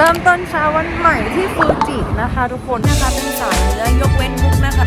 เริ่มต้นเช้าวันใหม่ที่ฟูจินะคะทุกคนนะคะเป็นสายเนื้อยกเว้นมุกนะคะ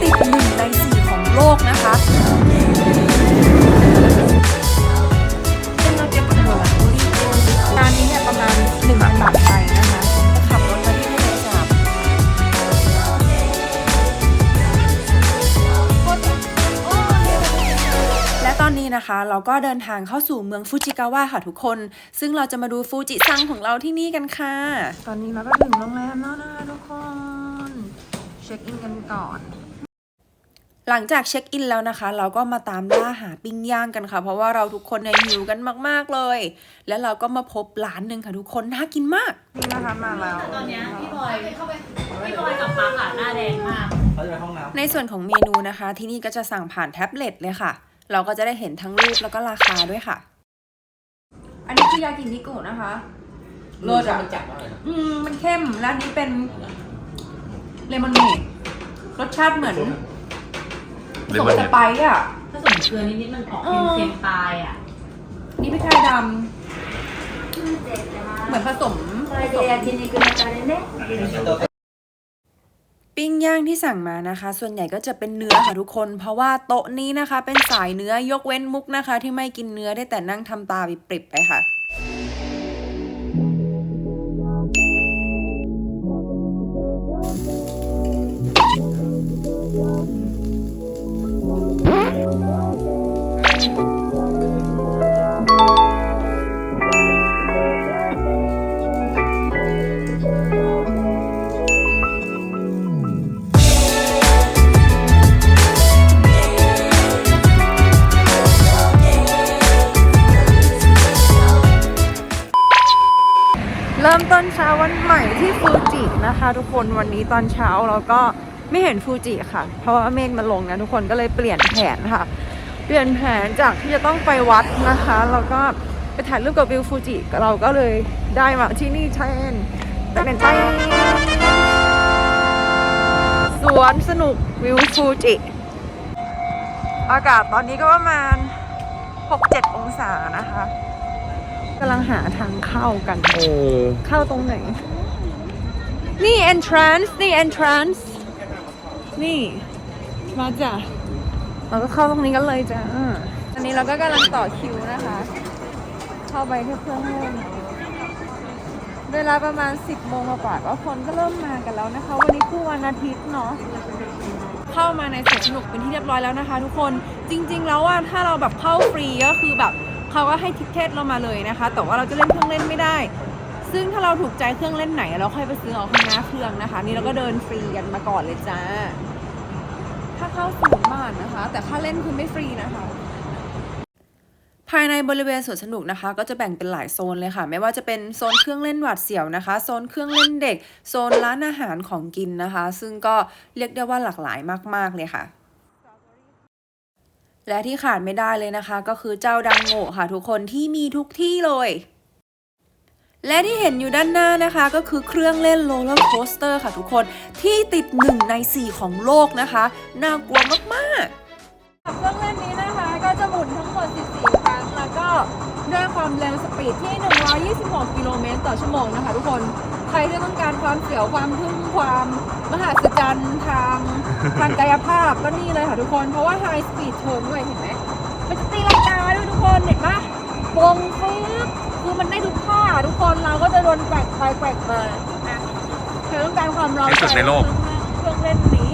ติดหนึ่งในสี่ของโลกนะคะ นนี้นะคะ เราก็เดินทางเข้าสู่เมืองฟูจิกาวะค่ะทุกคน ซึ่งเราจะมาดูฟูจิซังของเราที่นี่กันค่ะ ตอนนี้เราก็ถึงโรงแรมแล้วนะคะทุกคน เช็คอินกันก่อนหลังจากเช็คอินแล้วนะคะ เราก็มาตามล่าหาปิ้งย่างกันค่ะ เพราะว่าเราทุกคนเนี่ยหิวกันมาก ๆ เลย แล้วเราก็มาพบร้านหนึ่งค่ะทุกคน น่ากินมาก นี่นะคะมาแล้วตอนเนี้ยพี่บอยพี่บอยกับปั๊กอะหน้าแดงมากเขาจะไปห้องน้ำในส่วนของเมนูนะคะ ที่นี่ก็จะสั่งผ่านแท็บเล็ตเลยค่ะ เราก็จะได้เห็นทั้งรูปแล้วก็ราคาด้วยค่ะ อันนี้คือยากินิกุนะคะรสมันจัดมากเลยนะอืมมันเข้มและอันนี้เป็นเลมอนเนดรสชาติเหมือนผสมสไปซ์อะผสมเกลือนิดๆมันออกเออเค็มๆปลายอะนี่พริกไทยดำเหมือนผสมผสม ปิ้งย่างที่สั่งมานะคะ ส่วนใหญ่ก็จะเป็นเนื้อค่ะทุกคน เพราะว่าโต๊ะนี้นะคะ เป็นสายเนื้อยกเว้นมุกนะคะ ที่ไม่กินเนื้อได้แต่นั่งทำตาปริบๆไปค่ะ นะคะทุกคนวันนี้ตอนเช้าเราก็ไม่เห็นฟูจิค่ะ เพราะว่าเมฆมันลงนะทุกคนก็เลยเปลี่ยนแผนค่ะ เปลี่ยนแผนจากที่จะต้องไปวัดนะคะแล้วก็ไปถ่ายรูปกับวิวฟูจิเราก็เลยได้มาที่นี่แทนแต่เป็นไปสวนสนุกวิวฟูจิ อากาศตอนนี้ก็ประมาณ 6-7 องศานะคะกำลังหาทางเข้ากันเออเข้าตรงไหน นี่ entrance นี่ entrance นี่ มาจ้ะ เราก็เข้าตรงนี้กันเลยจ้ะอันนี้เราก็กำลังต่อคิวนะคะ เข้าไปที่เครื่องเล่นเวลาประมาณ 10โมงกว่าๆก็คนก็เริ่มมากันแล้วนะคะ วันนี้คือวันอาทิตย์เนาะเข้ามาในสวนสนุกเป็นที่เรียบร้อยแล้วนะคะ ทุกคนจริง ๆ แล้วว่าถ้าเราแบบเข้าฟรีก็คือแบบเขาก็ให้ทิกเก็ตเรามาเลยนะคะ แต่ว่าเราจะเล่นเครื่องเล่นไม่ได้ ซึ่งถ้าเราถูกใจเครื่องเล่นไหน เราค่อยไปซื้อเอาข้างหน้าเครื่องนะคะ นี่เราก็เดินฟรีกันมาก่อนเลยจ้า ถ้าเข้าศูนย์บาทนะคะ แต่ค่าเล่นคือไม่ฟรีนะคะภายในบริเวณสวนสนุกนะคะ ก็จะแบ่งเป็นหลายโซนเลยค่ะ ไม่ว่าจะเป็นโซนเครื่องเล่นหวาดเสียวนะคะ โซนเครื่องเล่นเด็ก โซนร้านอาหารของกินนะคะ ซึ่งก็เรียกได้ว่าหลากหลายมาก ๆ เลยค่ะ และที่ขาดไม่ได้เลยนะคะ ก็คือเจ้าดังโง่ค่ะ ทุกคนที่มีทุกที่เลย และที่เห็นอยู่ด้านหน้านะคะ ก็คือเครื่องเล่นโรลเลอร์โคสเตอร์ค่ะทุกคนที่ติดหนึ่งใน 4 ของโลกนะคะ น่ากลัวมากๆเครื่องเล่นนี้นะคะก็จะหมุนทั้งหมด 14 ครั้ง แล้วก็ด้วยความเร็วสปีดที่ 126 กิโลเมตรต่อชั่วโมงนะคะทุกคนใครที่ต้องการความเสียวความทึ่งความมหัศจรรย์ทางทางกายภาพก็นี่เลยค่ะทุกคนเพราะว่า High Speed Turn ด้วยเห็นไหมมันจะตีลังกาด้วยทุกคนเห็นปะวงฟื้บคือมันได้ทุก ค่ะทุกคนเราก็จะโดนแกว่งไปแกว่งมานะใครต้องการความร้อนที่สุดในโลก เครื่องเล่นนี้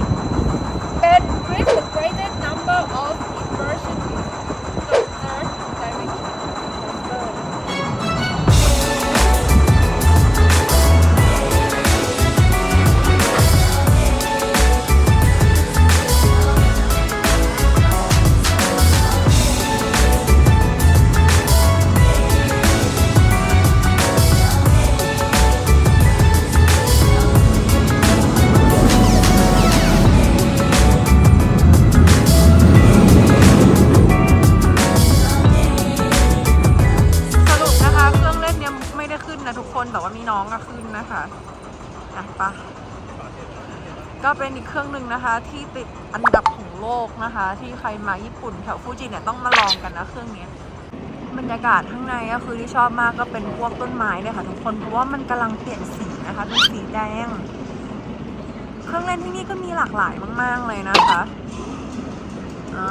เป็น with the greatest number of นะคะที่ติดอันดับของโลกนะคะ ที่ใครมาญี่ปุ่นแถวฟูจิเนี่ยต้องมาลองกันนะเครื่องนี้บรรยากาศข้างในก็คือที่ชอบมากก็เป็นพวกต้นไม้เลยค่ะทุกคนเพราะว่ามันกำลังเปลี่ยนสีนะคะเป็นสีแดง เครื่องเล่นที่นี่ก็มีหลากหลายมาก ๆเลยนะคะอ่า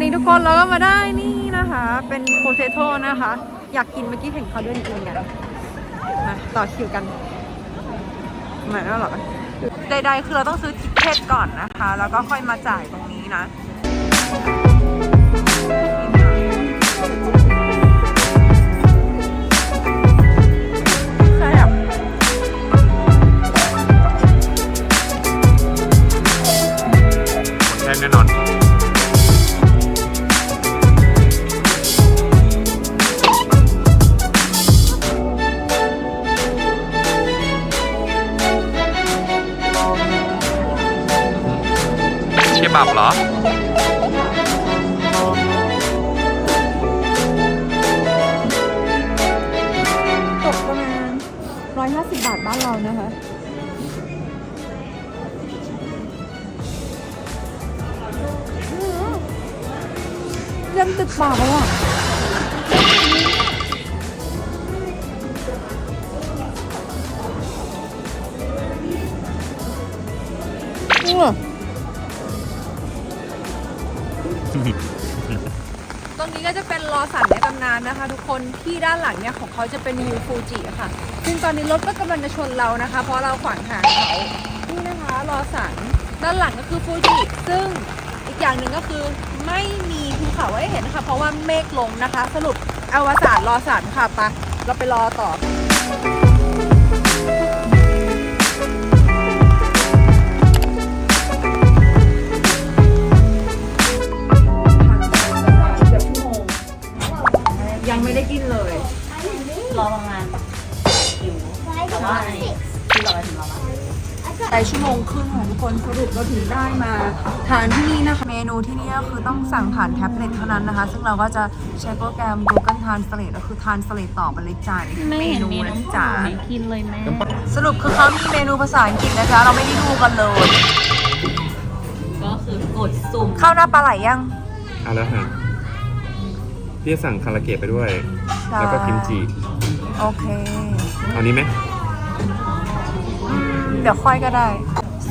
นี่ทุกคนเราก็มาได้นี่นะคะ เป็นโพเทโต้นะคะ อยากกินเมื่อกี้เห็นเขาด้วยกินกันมาต่อคิวกัน มาแล้วหรอ ใดๆ คือเราต้องซื้อทิเก็ตก่อนนะคะ แล้วก็ค่อยมาจ่ายตรงนี้นะ บับเหรอ ตกประมาณ 150 บาทบ้านเรานะคะ เริ่มติดปากแล้วอะอื้อ ตรงนี้ก็จะเป็นรอสันในตำนานนะคะ ทุกคนที่ด้านหลังเนี่ยของเขาจะเป็นวิวฟูจิค่ะ ซึ่งตอนนี้รถก็กำลังจะชนเรานะคะ เพราะเราขวางทางเขานี่นะคะรอสันด้านหลังก็คือฟูจิซึ่งอีกอย่างหนึ่งก็คือไม่มีภูเขาให้เห็นนะคะเพราะว่าเมฆลงนะคะ สรุปอวสานรอสันค่ะปะเราไปรอต่อ ยังไม่ได้กินเลย รอประมาณหิวแต่ว่าคือรอไปถึงรอมาไปชั่วโมงครึ่งของทุกคนสรุปเราถึงได้มาทานที่นี่นะคะ เมนูที่นี่ก็คือต้องสั่งผ่านแท็บเล็ตเท่านั้นนะคะ ซึ่งเราก็จะใช้โปรแกรม Google Translate ก็คือ Translate ต่อไปเลยจ้าเมนูนะจ๊ะกินเลยแม่สรุปคือเขามีเมนูภาษาอังกฤษนะจ๊ะเราไม่ได้ดูกันเลย ก็คือกดสุ่มข้าวหน้าปลาไหลยังเอาแล้วฮะ พี่จะสั่งคาราเกะไปด้วย แล้วก็กิมจิ โอเค เอานี้ไหม เดี๋ยวค่อยก็ได้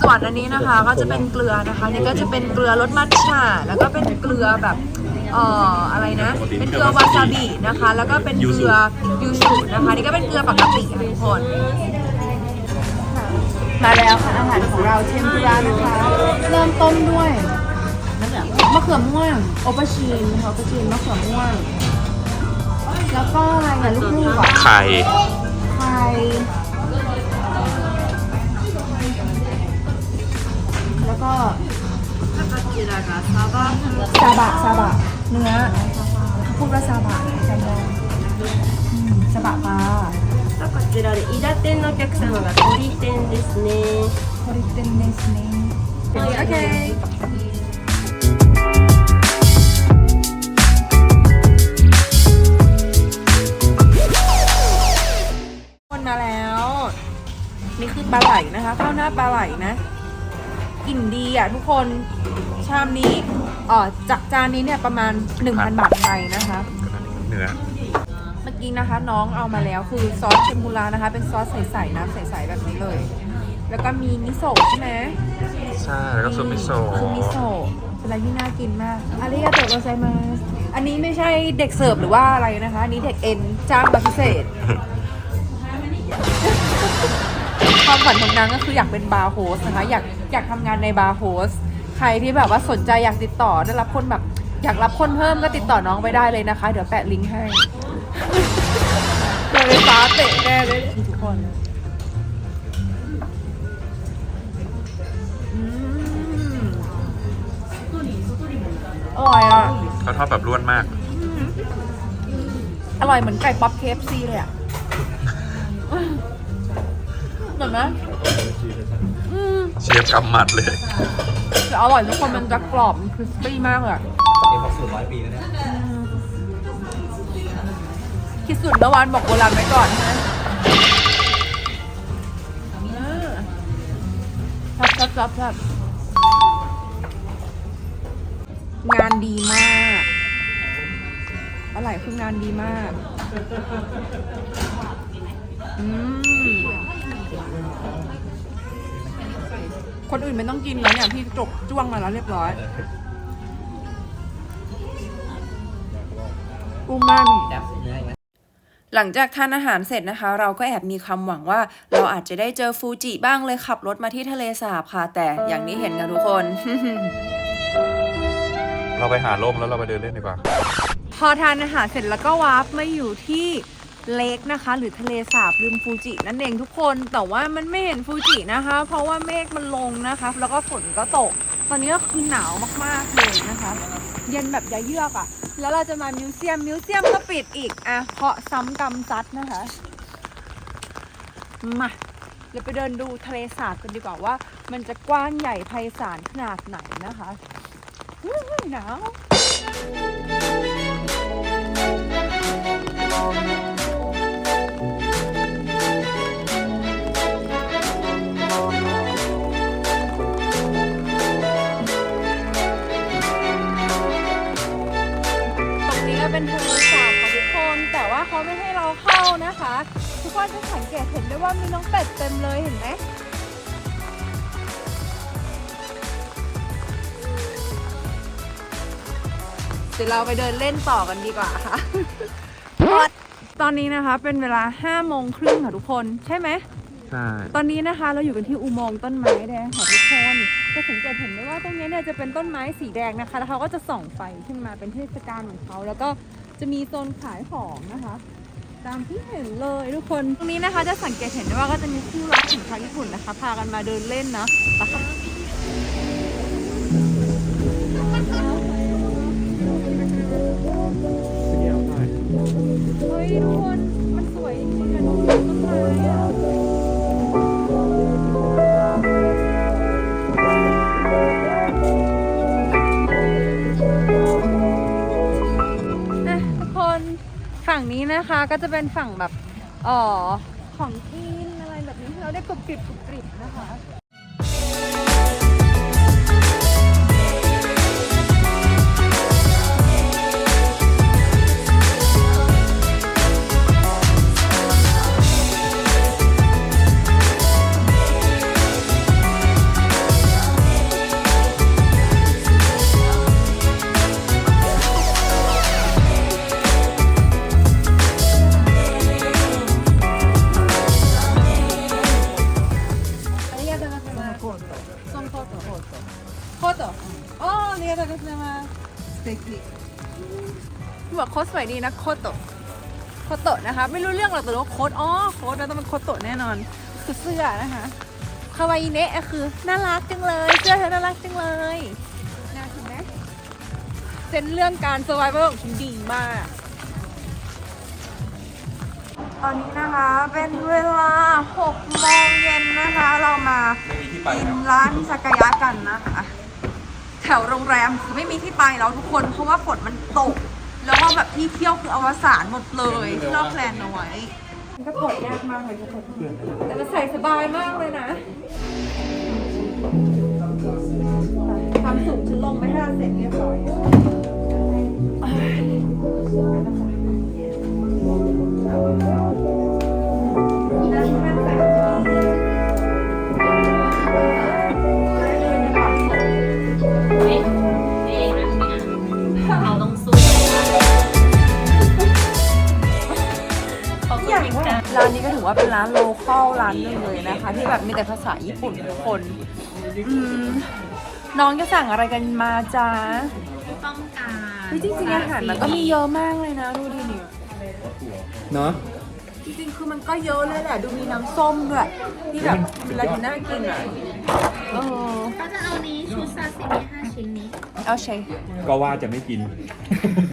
ส่วนอันนี้นะคะก็จะเป็นเกลือนะคะนี่ก็จะเป็นเกลือรสมัทฉะแล้วก็เป็นเกลือแบบเอ่ออะไรนะ เป็นเกลือวาซาบินะคะ แล้วก็เป็นเกลือยูสุนะคะนี่ก็เป็นเกลือปกติค่ะทุกคนมาแล้วค่ะอาหารของเราเทมปุระนะคะ เริ่มต้นด้วยนั่นแหละ มะเขือม่วงโอปาชีนนะคะโอปาชีนมะเขือม่วง แล้วก็อะไรนะลูกๆอ่ะ ไข่ ไข่แล้วก็ซาบะซาบะเนื้อพูดว่าซาบะจำได้อืมซาบะปลา こちらで伊達天のお客様が鳥天ですね。 โคริเตนเนสเนโอเค ปลาไหลนะคะ ข้าวหน้าปลาไหลนะกลิ่นดีอะทุกคนชามนี้อ๋อจากจานนี้เนี่ยประมาณ 1,000 บาทไทยนะคะเนื้อเมื่อกี้นะคะ น้องเอามาแล้วคือซอสเทมปุระนะคะ เป็นซอสใสๆน้ำใสๆแบบนี้เลย แล้วก็มีมิโซะใช่ไหมใช่แล้วก็ซุปมิโซะซุปมิโซะเป็นอะไรที่น่ากินมากอาริยาโตะโกไซมาสอันนี้ไม่ใช่เด็กเสิร์ฟหรือว่าอะไรนะคะ อันนี้เด็กเอ็นจ้างมาพิเศษ ความฝันของนางก็คืออยากเป็นบาร์โฮสนะคะ อยากอยากทำงานในบาร์โฮสใครที่แบบว่าสนใจอยากติดต่อได้รับคนแบบอยากรับคนเพิ่มก็ติดต่อน้องไปได้เลยนะคะ เดี๋ยวแปะลิงก์ให้โดนไฟฟ้าเตะแน่เลยทุกคนอืมอร่อยอะเขาทอดแบบร่วนมาก อร่อยเหมือนไก่ป๊อปเคฟซีเลยอะ เหมือนไหมอืมเชียบกำหมัดเลย แต่อร่อยทุกคนมันจะกรอบมันคริสปี้มากเลยอะเอ็มบอกสูตรร้อยปีแล้วเนี่ยคิดสุดเมื่อวานบอกโบราณไว้ก่อนใช่ไหมครับครับครับครับงานดีมากอะไรคืองานดีมาก อืม คนอื่นไม่ต้องกินแล้วเนี่ยพี่จกจ้วงมาแล้วเรียบร้อยอูมามิแอบเนื้ออีกไหมหลังจากทานอาหารเสร็จนะคะ เราก็แอบมีความหวังว่า เราอาจจะได้เจอฟูจิบ้างเลยขับรถมาที่ทะเลสาบค่ะ แต่อย่างนี้เห็นกันทุกคน เราไปหาร่มแล้วเราไปเดินเล่นดีกว่า พอทานอาหารเสร็จแล้วก็วาร์ปมาอยู่ที่ เลกนะคะ หรือทะเลสาบริมฟูจินั่นเองทุกคนแต่ว่ามันไม่เห็นฟูจินะคะ เพราะว่าเมฆมันลงนะคะ แล้วก็ฝนก็ตก ตอนนี้ก็คือหนาวมากๆเลยนะคะ เย็นแบบยาเยือกอะ่ะ แล้วเราจะมามิวเซียมมิวเซียมก็ปิดอีกอะเพราะซ้ำกรรมซัดนะคะมาเดี๋ยวไปเดินดูทะเลสาบกันดีกว่าว่า มันจะกว้างใหญ่ไพศาลขนาดไหนนะคะหนาวต เขาไม่ให้เราเข้านะคะ ทุกคนจะสังเกตเห็นได้ว่ามีน้องเป็ดเต็มเลยเห็นไหมเดี๋ยวเราไปเดินเล่นต่อกันดีกว่าค่ะ ตอนนี้นะคะเป็นเวลา5โมงครึ่งค่ะทุกคนใช่ไหม ใช่ตอนนี้นะคะเราอยู่กันที่อุโมงค์ต้นไม้แดงค่ะทุกคน จะสังเกตเห็นได้ว่าตรงนี้เนี่ยจะเป็นต้นไม้สีแดงนะคะ แล้วเขาก็จะส่องไฟขึ้นมาเป็นเทศกาลของเขา แล้วก็ จะมีโซนขายของนะคะ ตามที่เห็นเลยทุกคน ตรงนี้นะคะจะสังเกตเห็นได้ว่าก็จะมีคู่รักของชาวญี่ปุ่นนะคะ พากันมาเดินเล่นนะนะคะเฮ้ยทุกคน มันสวยจริงๆอะดูต้นไม้ นะคะก็จะเป็นฝั่งแบบอ่อของกินอะไรแบบนี้ที่เราได้กรุบกริบกรุบกริบนะคะ โค้นะโคโตะโคโตะนะคะ ไม่รู้เรื่องหรอกแต่รู้ว่าโค้ดอ๋อโค้ดแล้วต้องเป็นโคโตะแน่นอน คือเสื้อนะคะคาวาอิเนะคือน่ารักจังเลยเสื้อเธอน่ารักจังเลยน่าเห็นไหมเซนเรื่องการส u r v i v a l ของฉันดีมาก ตอนนี้นะคะเป็นเวลา6โมงเย็นนะคะ เรามากินร้านซากายะกันนะคะ แถวโรงแรมไม่มีที่ไปแล้วทุกคนเพราะว่าฝนมันตก แล้วก็แบบที่เที่ยวคืออวสานหมดเลยที่เราแพลนเอาไว้ มันก็ถอดยากมากเลยทุกคน แต่มันใส่สบายมากเลยนะ ความสูงฉันลงไม่ได้เสร็จเรียบร้อย เขาก็อย่างมีว่าการร้านนี้ก็ถือว่าเป็นร้านโลคอลร้านหนึงเลยนะคะ ที่แบบมีแต่ภาษาญี่ปุ่นทุกคนอืมน้องจะสั่งอะไรกันมาจ้าต้องการเฮ้ยจริงๆอาหารมันก็มีเยอะมากเลยนะดูดิเนี่ย เนาะจริงๆ คือมันก็เยอะเลยแหละ ดูมีน้ำส้มด้วยที่แบบเวลากินน่ากินอะเออก็จะเอานี้ชุดซาซิมิห้าชิ้นนี้ เอาใช่ ก็ว่าจะไม่กิน